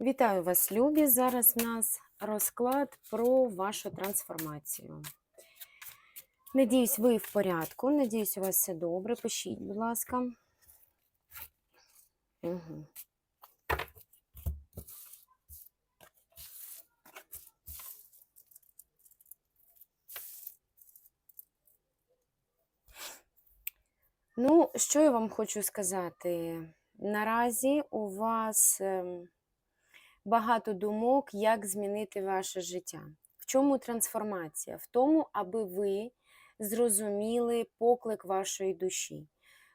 Вітаю вас, любі! Зараз в нас розклад про вашу трансформацію. Надіюсь, ви в порядку. Надіюсь, у вас все добре. Пишіть, будь ласка. Угу. Ну, що я вам хочу сказати? Наразі у вас ем, багато думок, як змінити ваше життя. В чому трансформація? В тому, аби ви зрозуміли поклик вашої душі,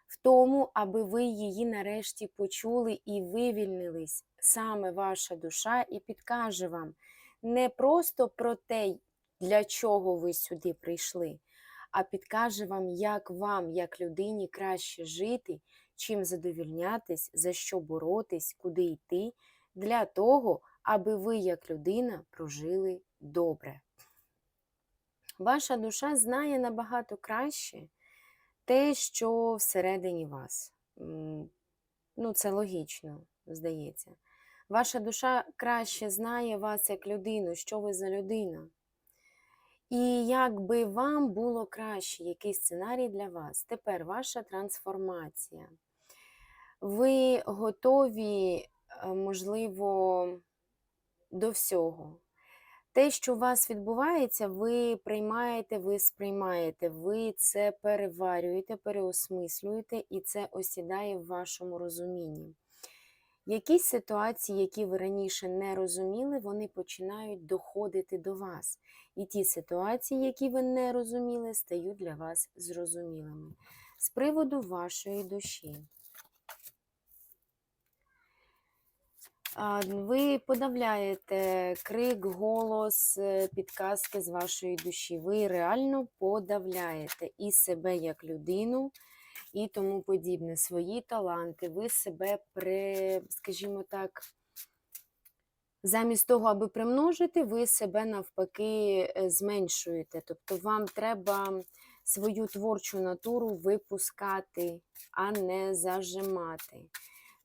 в тому, аби ви її нарешті почули і вивільнились. Саме ваша душа і підкаже вам не просто про те, для чого ви сюди прийшли, а підкаже вам, як вам, як людині, краще жити, чим задовільнятись, за що боротись, куди йти, для того, аби ви, як людина, прожили добре. Ваша душа знає набагато краще те, що всередині вас. Ну, це логічно, здається. Ваша душа краще знає вас як людину, що ви за людина. І як би вам було краще, який сценарій для вас. Тепер ваша трансформація. Ви готові, можливо, до всього. Те, що у вас відбувається, ви приймаєте, ви сприймаєте, ви це переварюєте, переосмислюєте, і це осідає в вашому розумінні. Якісь ситуації, які ви раніше не розуміли, вони починають доходити до вас. І ті ситуації, які ви не розуміли, стають для вас зрозумілими. З приводу вашої душі. Ви подавляєте крик, голос, е, підказки з вашої душі. Ви реально подавляєте і себе як людину, і тому подібне, свої таланти. Ви себе, при, скажімо так, замість того, аби примножити, ви себе навпаки е, зменшуєте. Тобто вам треба свою творчу натуру випускати, а не зажимати.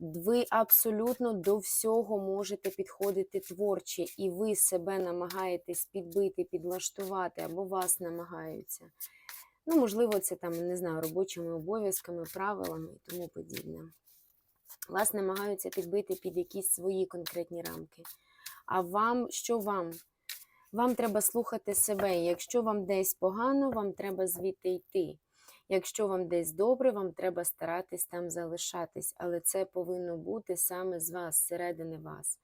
Ви абсолютно до всього можете підходити творче, і ви себе намагаєтесь підбити, підлаштувати, або вас намагаються. Ну, можливо, це там, не знаю, робочими обов'язками, правилами і тому подібне. Вас намагаються підбити під якісь свої конкретні рамки. А вам, що вам? Вам треба слухати себе. Якщо вам десь погано, вам треба звідти йти. Якщо вам десь добре, вам треба старатись там залишатись, але це повинно бути саме з вас, зсередини вас.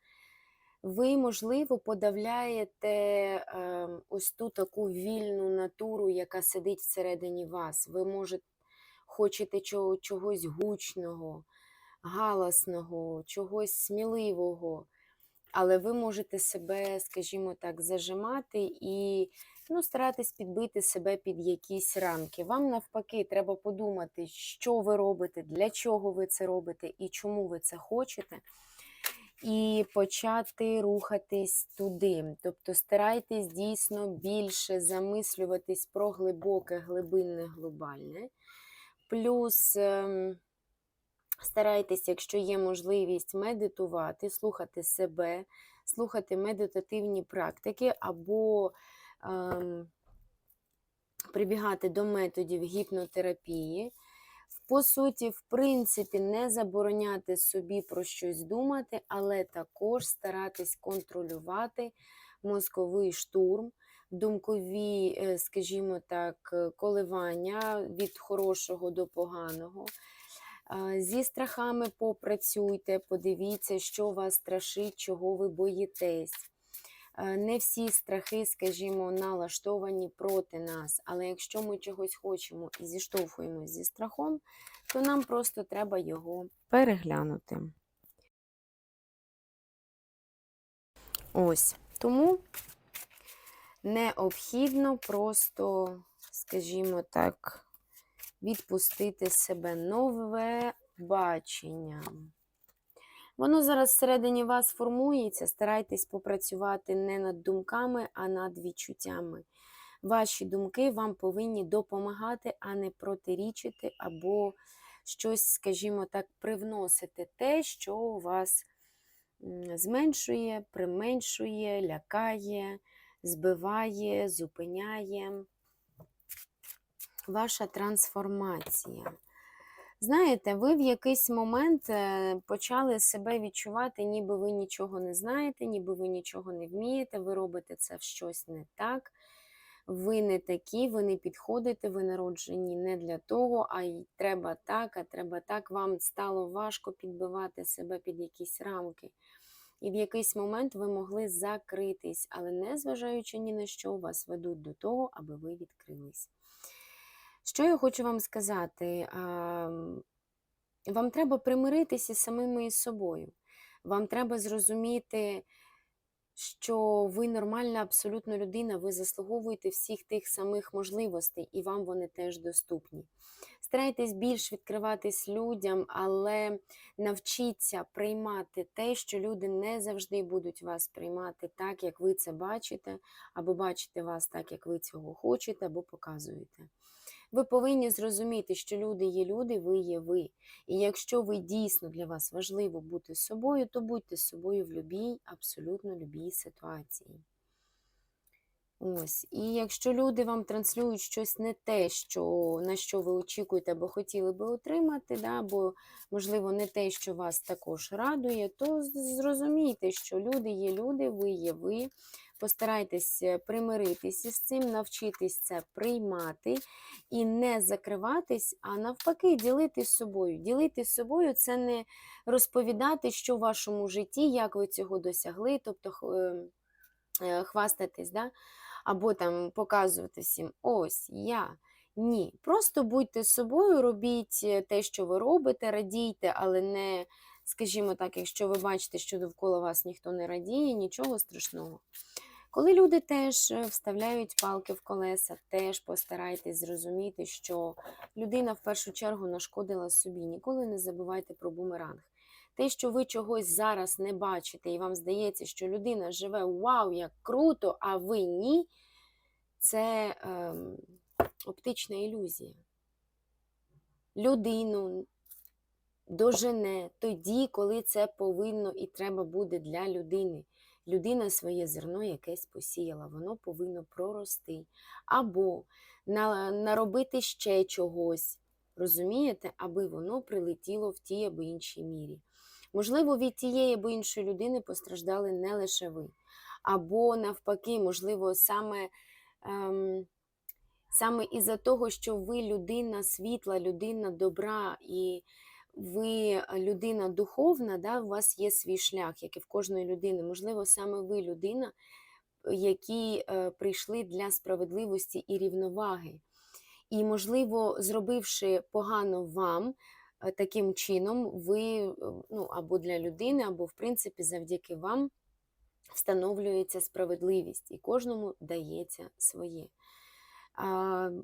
Ви, можливо, подавляєте е, ось ту таку вільну натуру, яка сидить всередині вас. Ви можете, хочете чого, чогось гучного, галасного, чогось сміливого, але ви можете себе, скажімо так, зажимати і ну, старатись підбити себе під якісь рамки. Вам навпаки, треба подумати, що ви робите, для чого ви це робите і чому ви це хочете. І почати рухатись туди. Тобто старайтесь дійсно більше замислюватись про глибоке, глибинне, глобальне. Плюс ем, старайтесь, якщо є можливість, медитувати, слухати себе, слухати медитативні практики або прибігати до методів гіпнотерапії. По суті, в принципі, не забороняти собі про щось думати, але також старатись контролювати мозковий штурм, думкові, е, скажімо так, коливання від хорошого до поганого. Зі страхами попрацюйте, подивіться, що вас страшить, чого ви боїтесь. Не всі страхи, скажімо, налаштовані проти нас, але якщо ми чогось хочемо і зіштовхуємося зі страхом, то нам просто треба його переглянути. Ось. Тому необхідно просто, скажімо так, відпустити себе нове бачення. Воно зараз всередині вас формується, старайтесь попрацювати не над думками, а над відчуттями. Ваші думки вам повинні допомагати, а не протирічити, або щось, скажімо так, привносити те, що у вас зменшує, применшує, лякає, збиває, зупиняє. Ваша трансформація. Знаєте, ви в якийсь момент е, почали себе відчувати, ніби ви нічого не знаєте, ніби ви нічого не вмієте, ви робите це в щось не так. Ви не такі, ви не підходите, ви народжені не для того, а й треба так, а треба так. Вам стало важко підбивати себе під якісь рамки. І в якийсь момент ви могли закритись, але не зважаючи ні на що, вас ведуть до того, аби ви відкрились. Що я хочу вам сказати? Вам треба примиритися самими із собою. Вам треба зрозуміти, що ви нормальна абсолютно людина, ви заслуговуєте всіх тих самих можливостей, і вам вони теж доступні. Старайтесь більш відкриватись людям, але навчіться приймати те, що люди не завжди будуть вас приймати так, як ви це бачите, або бачите вас так, як ви цього хочете, або показуєте. Ви повинні зрозуміти, що люди є люди, ви є ви. І якщо ви дійсно для вас важливо бути собою, то будьте собою в любій, абсолютно любій ситуації. Ось. І якщо люди вам транслюють щось не те, що, на що ви очікуєте або хотіли би отримати, да, або, можливо, не те, що вас також радує, то зрозумійте, що люди є люди, ви є ви. Постарайтесь е, примиритись із цим, навчитись це приймати і не закриватись, а навпаки, ділитись собою. Ділитись з собою це не розповідати, що в вашому житті, як ви цього досягли, тобто х- е, е, хвастатись, да? або там показувати всім, ось я. Ні, просто будьте собою, робіть е, те, що ви робите, радійте, але не, скажімо так, якщо ви бачите, що довкола вас ніхто не радіє, нічого страшного. Коли люди теж е, вставляють палки в колеса, теж постарайтесь зрозуміти, що людина в першу чергу нашкодила собі. Ніколи не забувайте про бумеранг. Те, що ви чогось зараз не бачите, і вам здається, що людина живе вау, як круто, а ви ні, це ем, оптична ілюзія. Людину дожене тоді, коли це повинно і треба буде для людини. Людина своє зерно якесь посіяла, воно повинно прорости. Або наробити ще чогось, розумієте, аби воно прилетіло в тій або іншій мірі. Можливо, від тієї або іншої людини постраждали не лише ви. Або навпаки, можливо, саме, ем, саме із-за того, що ви людина світла, людина добра і ви людина духовна, да, у вас є свій шлях, як і в кожної людини. Можливо, саме ви людина, які е, прийшли для справедливості і рівноваги. І, можливо, зробивши погано вам, е, таким чином, ви е, ну, або для людини, або, в принципі, завдяки вам встановлюється справедливість, і кожному дається своє.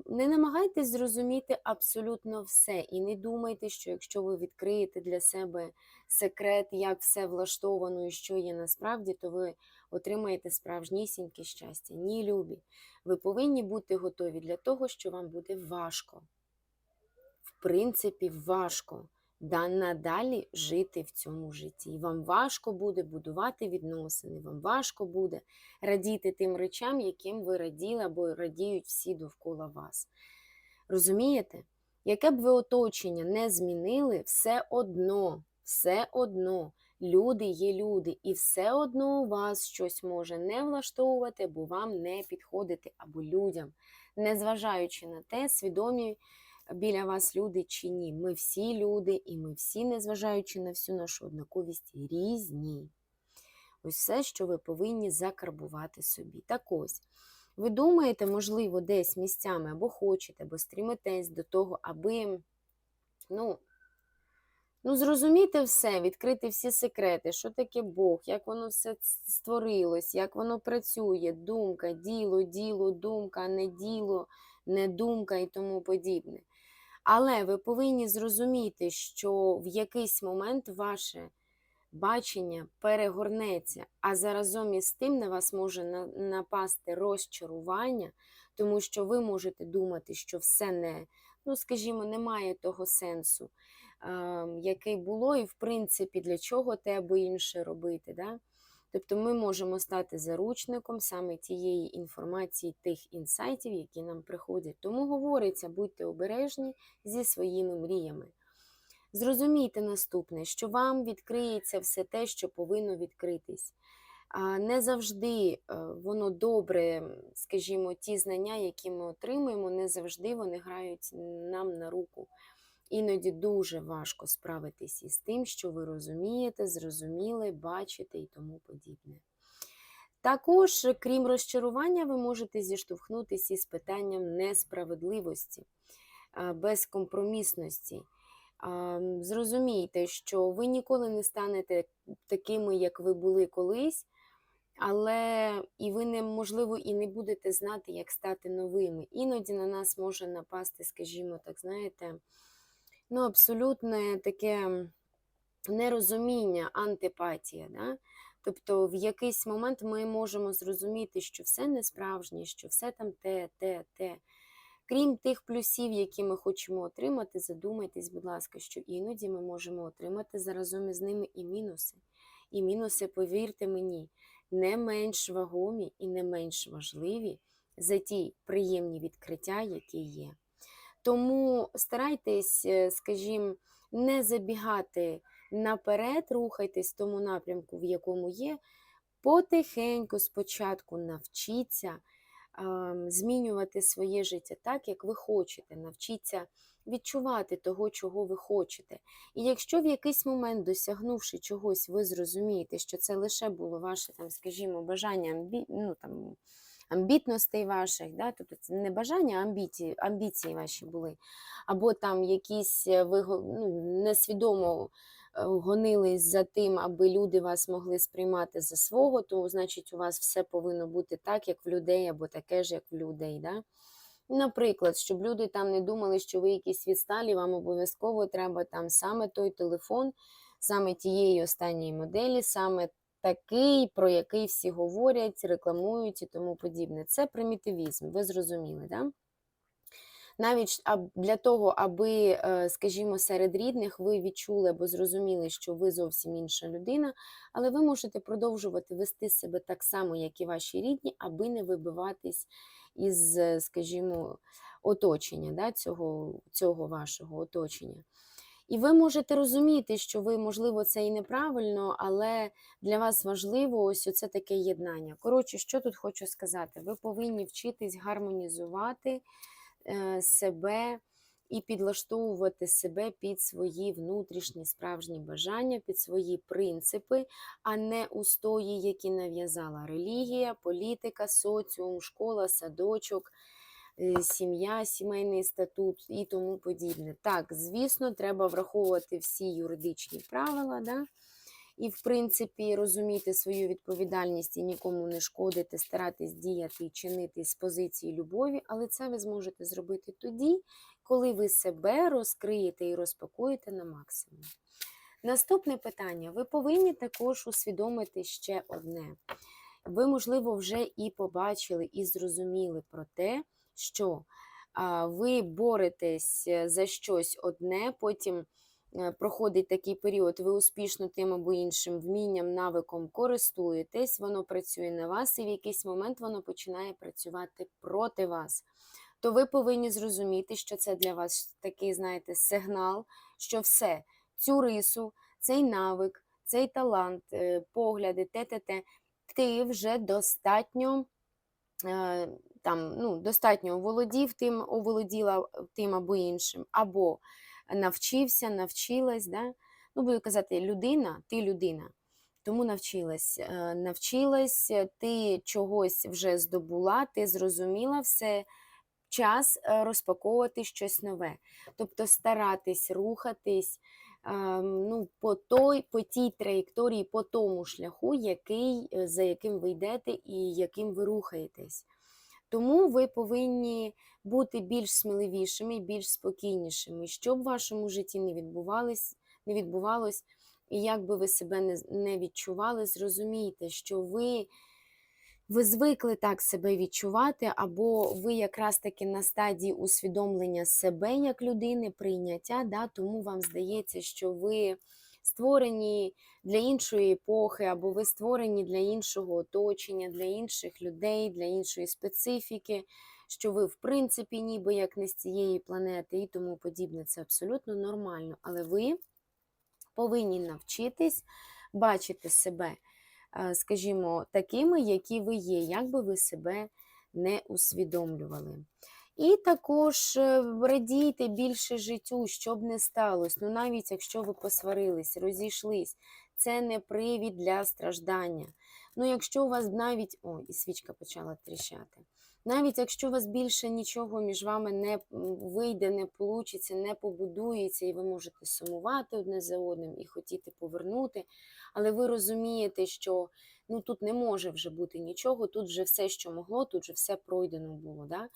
Не намагайтесь зрозуміти абсолютно все, і не думайте, що якщо ви відкриєте для себе секрет, як все влаштовано і що є насправді, то ви отримаєте справжнісіньке щастя. Ні, любі. Ви повинні бути готові для того, що вам буде важко. В принципі, важко да надалі жити в цьому житті. І вам важко буде будувати відносини, вам важко буде радіти тим речам, яким ви раділи або радіють всі довкола вас. Розумієте? Яке б ви оточення не змінили, все одно, все одно люди є люди, і все одно у вас щось може не влаштовувати, або вам не підходити, або людям, незважаючи на те, свідомі біля вас люди чи ні. Ми всі люди, і ми всі, незважаючи на всю нашу однаковість, різні. Ось все, що ви повинні закарбувати собі. Так ось, ви думаєте, можливо, десь місцями або хочете, або стріметесь до того, аби ну, ну, зрозуміти все, відкрити всі секрети, що таке Бог, як воно все створилось, як воно працює, думка, діло, діло, думка, не діло, не думка і тому подібне. Але ви повинні зрозуміти, що в якийсь момент ваше бачення перегорнеться, а заразом із тим на вас може напасти розчарування, тому що ви можете думати, що все не, ну скажімо, немає того сенсу. ем, яке було, і в принципі для чого те або інше робити. Да? Тобто ми можемо стати заручником саме тієї інформації, тих інсайтів, які нам приходять. Тому говориться, будьте обережні зі своїми мріями. Зрозумійте наступне, що вам відкриється все те, що повинно відкритись. Не завжди е, воно добре, скажімо, ті знання, які ми отримуємо, не завжди вони грають нам на руку. Іноді дуже важко справитись із тим, що ви розумієте, зрозуміли, бачите і тому подібне. Також, крім розчарування, ви можете зіштовхнутися із питанням несправедливості, безкомпромісності. Зрозумійте, що ви ніколи не станете такими, як ви були колись, але і ви не, можливо, і не будете знати, як стати новими. Іноді на нас може напасти, скажімо так, знаєте, ну, абсолютне таке нерозуміння, антипатія. Да? Тобто в якийсь момент ми можемо зрозуміти, що все не справжнє, що все там те, те, те. Крім тих плюсів, які ми хочемо отримати, задумайтесь, будь ласка, що іноді ми можемо отримати заразом із ними і мінуси. І мінуси, повірте мені, не менш вагомі і не менш важливі за ті приємні відкриття, які є. Тому старайтесь, е, скажімо, не забігати наперед, рухайтесь в тому напрямку, в якому є. Потихеньку спочатку навчіться змінювати своє життя так, як ви хочете. Навчіться відчувати того, чого ви хочете. І якщо в якийсь момент, досягнувши чогось, ви зрозумієте, що це лише було ваше, там, скажімо, бажання ну, там, амбітностей ваших, да? тобто це не бажання, а амбіції, амбіції ваші були, або там якісь е, ви ну, несвідомо е, гонились за тим, аби люди вас могли сприймати за свого, тому значить у вас все повинно бути так, як в людей, або таке ж, як в людей. Да? Наприклад, щоб люди там не думали, що ви якісь відсталі, вам обов'язково треба там саме той телефон, саме тієї останньої моделі, саме такий, про який всі говорять, рекламують і тому подібне. Це примітивізм, ви зрозуміли, да? Навіть для того, аби, е, скажімо, серед рідних ви відчули або зрозуміли, що ви зовсім інша людина, але ви можете продовжувати вести себе так само, як і ваші рідні, аби не вибиватись із, е, скажімо, оточення, да, цього, цього вашого оточення. І ви можете розуміти, що ви, можливо, це і неправильно, але для вас важливо ось оце таке єднання. Коротше, що тут хочу сказати? Ви повинні вчитись гармонізувати е, себе і підлаштовувати себе під свої внутрішні справжні бажання, під свої принципи, а не устої, які нав'язала релігія, політика, соціум, школа, садочок, сім'я, сімейний статут і тому подібне. Так, звісно, треба враховувати всі юридичні правила. Да? І, в принципі, розуміти свою відповідальність і нікому не шкодити, старатись діяти і чинити з позиції любові, але це ви зможете зробити тоді, коли ви себе розкриєте і розпакуєте на максимум. Наступне питання. Ви повинні також усвідомити ще одне. Ви, можливо, вже і побачили, і зрозуміли про те, що ви боретесь е, за щось одне, потім е, проходить такий період, ви успішно тим або іншим вмінням, навиком користуєтесь, воно працює на вас, і в якийсь момент воно починає працювати проти вас. То ви повинні зрозуміти, що це для вас такий, знаєте, сигнал, що все, цю рису, цей навик, цей талант, е, погляди, те-те-те, ти вже достатньо там, ну, достатньо оволодів тим, оволоділа тим або іншим, або навчився, навчилась. Да? Ну, буду казати, людина, ти людина. Тому навчилась. Е, Навчилась, е, ти чогось вже здобула, ти зрозуміла все. Час е, розпаковувати щось нове. Тобто старатись рухатись ну, по, той, по тій траєкторії, по тому шляху, який, за яким ви йдете і яким ви рухаєтесь. Тому ви повинні бути більш сміливішими, більш спокійнішими, що б в вашому житті не відбувалось, не відбувалось, і як би ви себе не, не відчували, зрозумійте, що ви ви звикли так себе відчувати, або ви якраз таки на стадії усвідомлення себе як людини, прийняття, да, тому вам здається, що ви створені для іншої епохи, або ви створені для іншого оточення, для інших людей, для іншої специфіки, що ви, в принципі, ніби як не з цієї планети і тому подібне. Це абсолютно нормально. Але ви повинні навчитись бачити себе, е, скажімо, такими, які ви є, як би ви себе не усвідомлювали. І також е, радійте більше життю, що б не сталося. Ну, навіть якщо ви посварились, розійшлись, це не привід для страждання. Ну, якщо у вас навіть. О, і свічка почала тріщати. Навіть якщо у вас більше нічого між вами не вийде, не получиться, не побудується, і ви можете сумувати одне за одним і хотіти повернути, але ви розумієте, що ну, тут не може вже бути нічого, тут вже все, що могло, тут вже все пройдено було. Да?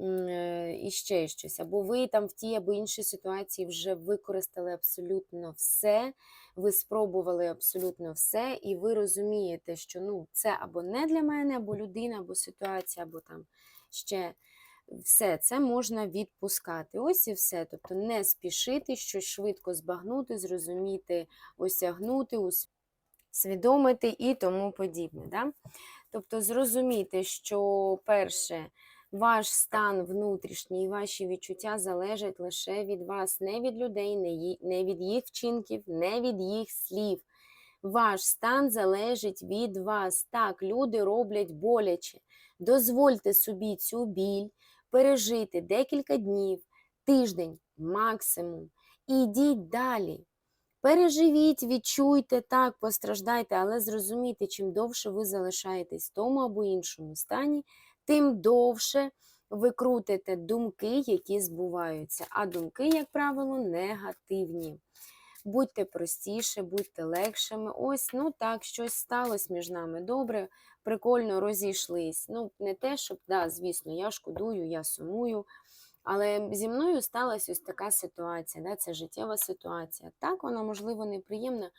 Е, І ще щось. Або ви там в тій або іншій ситуації вже використали абсолютно все, ви спробували абсолютно все, і ви розумієте, що ну, це або не для мене, або людина, або ситуація, або там ще все це можна відпускати. Ось і все. Тобто не спішити, щось швидко збагнути, зрозуміти, осягнути, усвідомити і тому подібне. Да? Тобто зрозуміти, що перше. Ваш стан внутрішній, і ваші відчуття залежать лише від вас, не від людей, не від їх вчинків, не від їх слів. Ваш стан залежить від вас. Так, люди роблять боляче. Дозвольте собі цю біль пережити декілька днів, тиждень максимум. І йдіть далі. Переживіть, відчуйте так, постраждайте, але зрозумійте, чим довше ви залишаєтесь в тому або іншому стані, тим довше ви крутите думки, які збуваються. А думки, як правило, негативні. Будьте простіше, будьте легшими. Ось, ну так, щось сталося між нами. Добре, прикольно розійшлись. Ну, не те, щоб, да, звісно, я шкодую, я сумую. Але зі мною сталася ось така ситуація, да, це життєва ситуація. Так, вона, можливо, неприємна,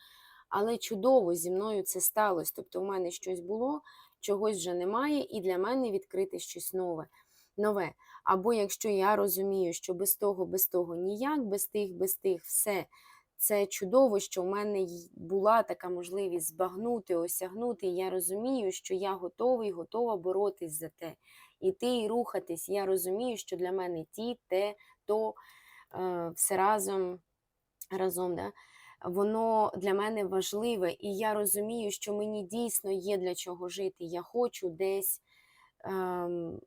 але чудово зі мною це сталося. Тобто, у мене щось було, чогось вже немає, і для мене відкрити щось нове. нове. Або якщо я розумію, що без того, без того ніяк, без тих, без тих, все. Це чудово, що в мене була така можливість збагнути, осягнути. Я розумію, що я готовий, готова боротись за те. Іти і рухатись. Я розумію, що для мене ті, те, то е, все разом, разом да? Воно для мене важливе, і я розумію, що мені дійсно є для чого жити. Я хочу десь. ем,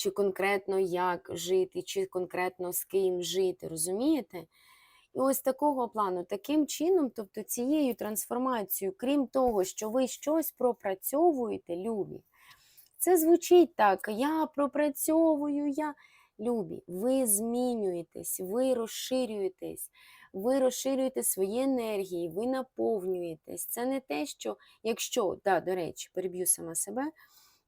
чи конкретно як жити, чи конкретно з ким жити, розумієте? І ось такого плану, таким чином, тобто цією трансформацією, крім того, що ви щось пропрацьовуєте, любі, це звучить так: я пропрацьовую, я любі, ви змінюєтесь, ви розширюєтесь, ви розширюєте свої енергії, ви наповнюєтесь. Це не те, що, якщо, да, до речі, переб'ю сама себе.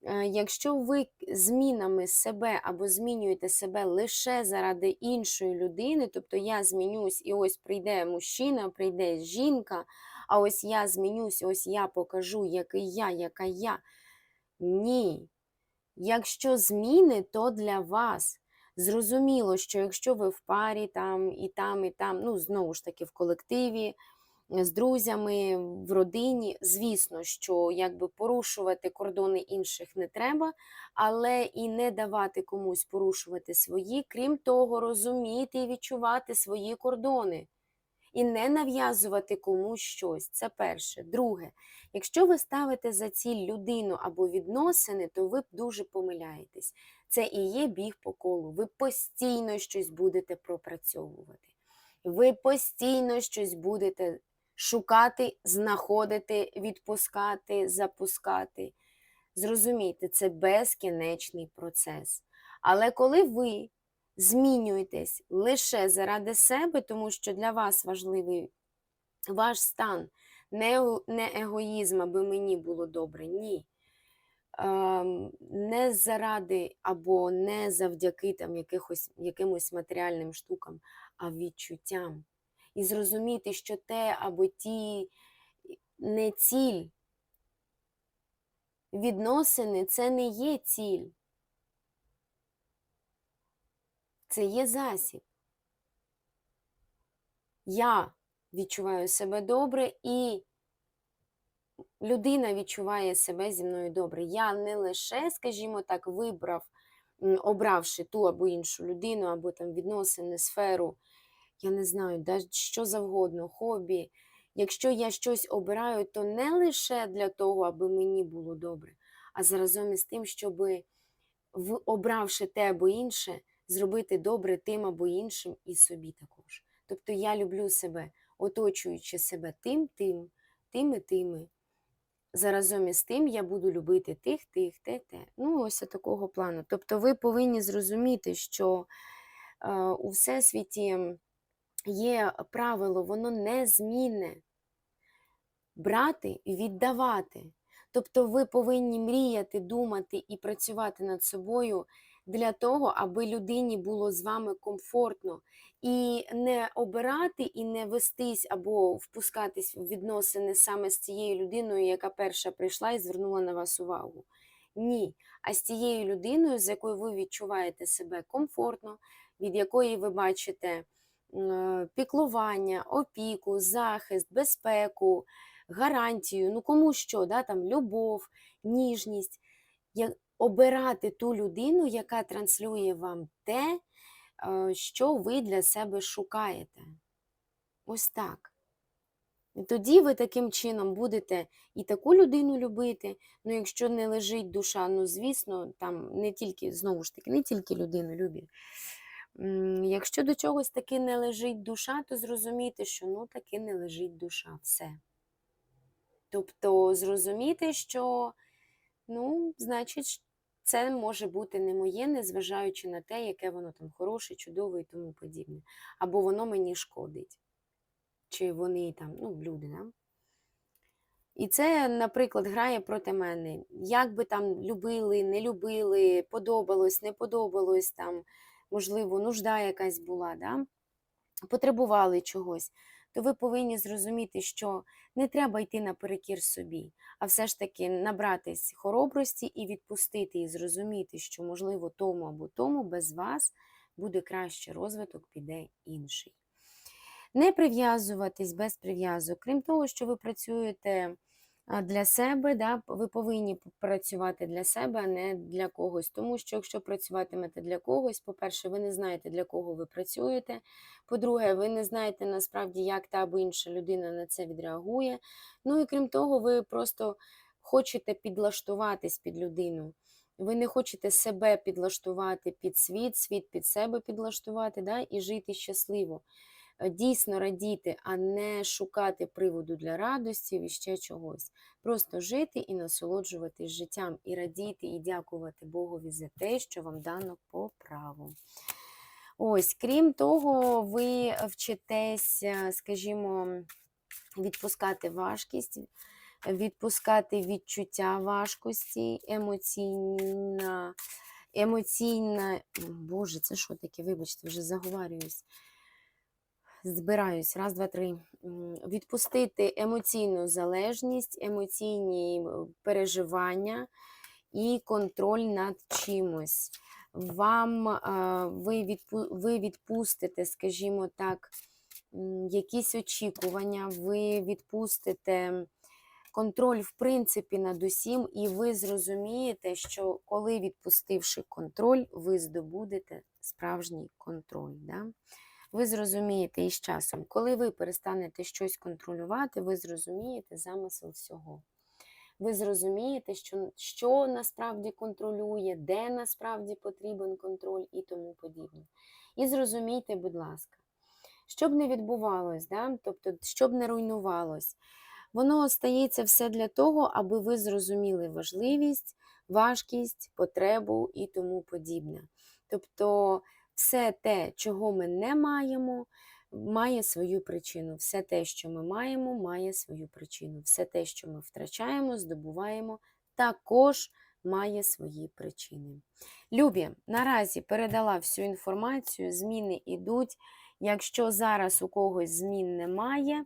Е, Якщо ви змінами себе або змінюєте себе лише заради іншої людини, тобто я змінюсь, і ось прийде мужчина, прийде жінка, а ось я змінюсь, ось я покажу, який я, яка я. Ні. Якщо зміни, то для вас. Зрозуміло, що якщо ви в парі там і там, і там, ну знову ж таки в колективі, з друзями, в родині. Звісно, що якби порушувати кордони інших не треба, але і не давати комусь порушувати свої, крім того, розуміти і відчувати свої кордони. І не нав'язувати комусь щось. Це перше. Друге, якщо ви ставите за ціль людину або відносини, то ви дуже помиляєтесь. Це і є біг по колу. Ви постійно щось будете пропрацьовувати. Ви постійно щось будете шукати, знаходити, відпускати, запускати. Зрозумійте, це безкінечний процес. Але коли ви змінюєтесь лише заради себе, тому що для вас важливий ваш стан, не, егоїзм, аби мені було добре, ні. Ем, Не заради або не завдяки там якихось, якимось матеріальним штукам, а відчуттям і зрозуміти, що те або ті не ціль, відносини це не є ціль. Це є засіб. Я відчуваю себе добре, і людина відчуває себе зі мною добре. Я не лише, скажімо так, вибрав, обравши ту або іншу людину, або там відносини, сферу, я не знаю, да, що завгодно, хобі. Якщо я щось обираю, то не лише для того, аби мені було добре, а заразом із тим, щоб, обравши те або інше, зробити добре тим або іншим і собі також. Тобто я люблю себе, оточуючи себе тим, тим, тими, тими. Заразом із тим я буду любити тих, тих, те, те. Ну, ось такого плану. Тобто ви повинні зрозуміти, що е, у всесвіті є правило, воно незмінне. Брати і віддавати. Тобто ви повинні мріяти, думати і працювати над собою для того, аби людині було з вами комфортно. І не обирати, і не вестись або впускатись в відносини саме з цією людиною, яка перша прийшла і звернула на вас увагу. Ні. А з тією людиною, з якою ви відчуваєте себе комфортно, від якої ви бачите піклування, опіку, захист, безпеку, гарантію, ну кому що, да, там, любов, ніжність. Обирати ту людину, яка транслює вам те, е, що ви для себе шукаєте. Ось так. І тоді ви таким чином будете і таку людину любити. Ну, якщо не лежить душа, ну звісно, там не тільки, знову ж таки, не тільки людину любі. М, Якщо до чогось таки не лежить душа, то зрозумійте, що ну таки не лежить душа. Все. Тобто зрозуміти, що ну, значить, це може бути не моє, незважаючи на те, яке воно там хороше, чудове і тому подібне. Або воно мені шкодить. Чи вони там, ну, люди, да? І це, наприклад, грає проти мене. Як би там любили, не любили, подобалось, не подобалось, там, можливо, нужда якась була, да? потребували чогось, то ви повинні зрозуміти, що не треба йти наперекір собі, а все ж таки набратись хоробрості і відпустити, і зрозуміти, що, можливо, тому або тому без вас буде краще розвиток, піде інший. Не прив'язуватись без прив'язок. Крім того, що ви працюєте для себе, да, ви повинні працювати для себе, а не для когось. Тому що якщо працюватимете для когось, по-перше, ви не знаєте, для кого ви працюєте. По-друге, ви не знаєте насправді, як та або інша людина на це відреагує. Ну і крім того, ви просто хочете підлаштуватись під людину. Ви не хочете себе підлаштувати під світ, світ під себе підлаштувати да, і жити щасливо. Е, Дійсно радіти, а не шукати приводу для радості і ще чогось. Просто жити і насолоджуватись життям, і радіти, і дякувати Богові за те, що вам дано по праву. Ось, крім того, ви вчитесь, скажімо, відпускати важкість, відпускати відчуття важкості, емоційна, емоційна, Боже, це що таке? Вибачте, вже заговарююсь. Збираюсь, раз, два, три. Відпустити емоційну залежність, емоційні переживання і контроль над чимось. Вам ви, відпу, ви відпустите, скажімо так, якісь очікування, ви відпустите контроль, в принципі, над усім, і ви зрозумієте, що коли відпустивши контроль, ви здобудете справжній контроль. Да? Ви зрозумієте із часом, коли ви перестанете щось контролювати, ви зрозумієте замисел всього. Ви зрозумієте, що, що насправді контролює, де насправді потрібен контроль і тому подібне. І зрозумійте, будь ласка, щоб не відбувалось, да? тобто, щоб не руйнувалось, воно стається все для того, аби ви зрозуміли важливість, важкість, потребу і тому подібне. Тобто, все те, чого ми не маємо, має свою причину. Все те, що ми маємо, має свою причину. Все те, що ми втрачаємо, здобуваємо, також має свої причини. Любі, наразі передала всю інформацію, зміни йдуть. Якщо зараз у когось змін немає,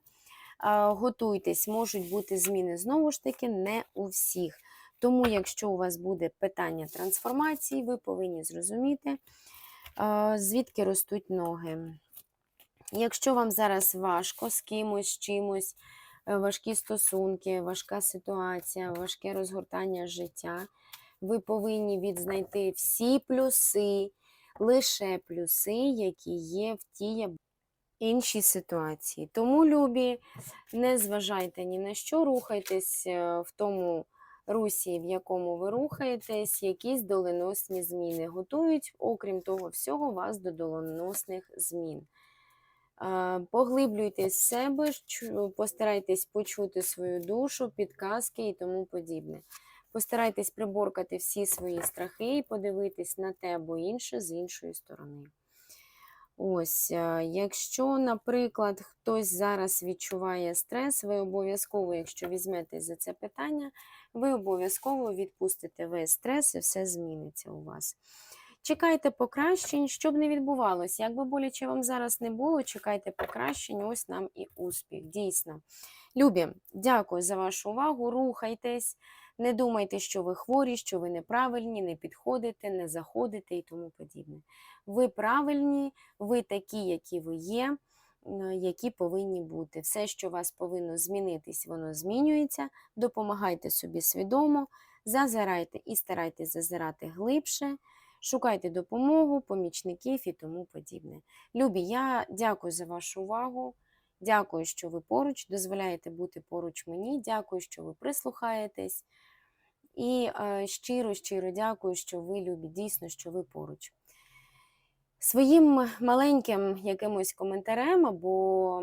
готуйтесь, можуть бути зміни знову ж таки, не у всіх. Тому, якщо у вас буде питання трансформації, ви повинні зрозуміти, звідки ростуть ноги. Якщо вам зараз важко з кимось, з чимось, е, важкі стосунки, важка ситуація, важке розгортання життя, ви повинні відзнайти всі плюси, лише плюси, які є в тій іншій ситуації. Тому, любі, не зважайте ні на що, рухайтесь е, в тому русі, в якому ви рухаєтесь, якісь доленосні зміни готують, окрім того всього, вас до доленосних змін. Поглиблюйтесь в себе, постарайтесь почути свою душу, підказки і тому подібне. Постарайтесь приборкати всі свої страхи і подивитись на те або інше з іншої сторони. Ось, е, якщо, наприклад, хтось зараз відчуває стрес, ви обов'язково, якщо візьметесь за це питання, ви обов'язково відпустите весь стрес і все зміниться у вас. Чекайте покращень, щоб не відбувалося. Як би боляче вам зараз не було, чекайте покращень, ось нам і успіх. Дійсно. Любі, дякую за вашу увагу. Рухайтесь, не думайте, що ви хворі, що ви неправильні, не підходите, не заходите і тому подібне. Ви правильні, ви такі, які ви є, е, які повинні бути. Все, що у вас повинно змінитись, воно змінюється. Допомагайте собі свідомо, зазирайте і старайтесь зазирати глибше. Шукайте допомогу, помічників і тому подібне. Любі, я дякую за вашу увагу. Дякую, що ви поруч, дозволяєте бути поруч мені. Дякую, що ви прислухаєтесь. І е, щиро, щиро дякую, що ви любі, дійсно, що ви поруч. Своїм маленьким якимось коментарем або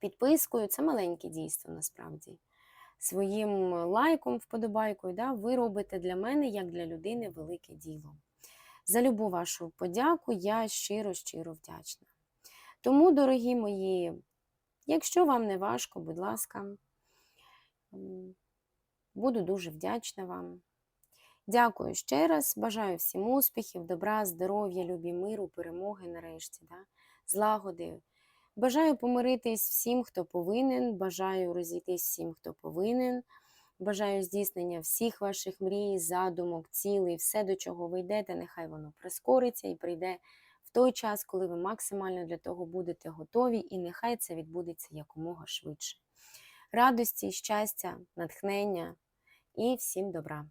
підпискою це маленьке дійство насправді. Своїм лайком, вподобайкою, да, ви робите для мене, як для людини, велике діло. За любу вашу подяку я щиро-щиро вдячна. Тому, дорогі мої, якщо вам не важко, будь ласка, буду дуже вдячна вам. Дякую ще раз. Бажаю всім успіхів, добра, здоров'я, любі, миру, перемоги нарешті, да? злагоди. Бажаю помиритись всім, хто повинен. Бажаю розійтись всім, хто повинен. Бажаю здійснення всіх ваших мрій, задумок, цілей, все, до чого ви йдете, нехай воно прискориться і прийде в той час, коли ви максимально для того будете готові, і нехай це відбудеться якомога швидше. Радості, щастя, натхнення і всім добра!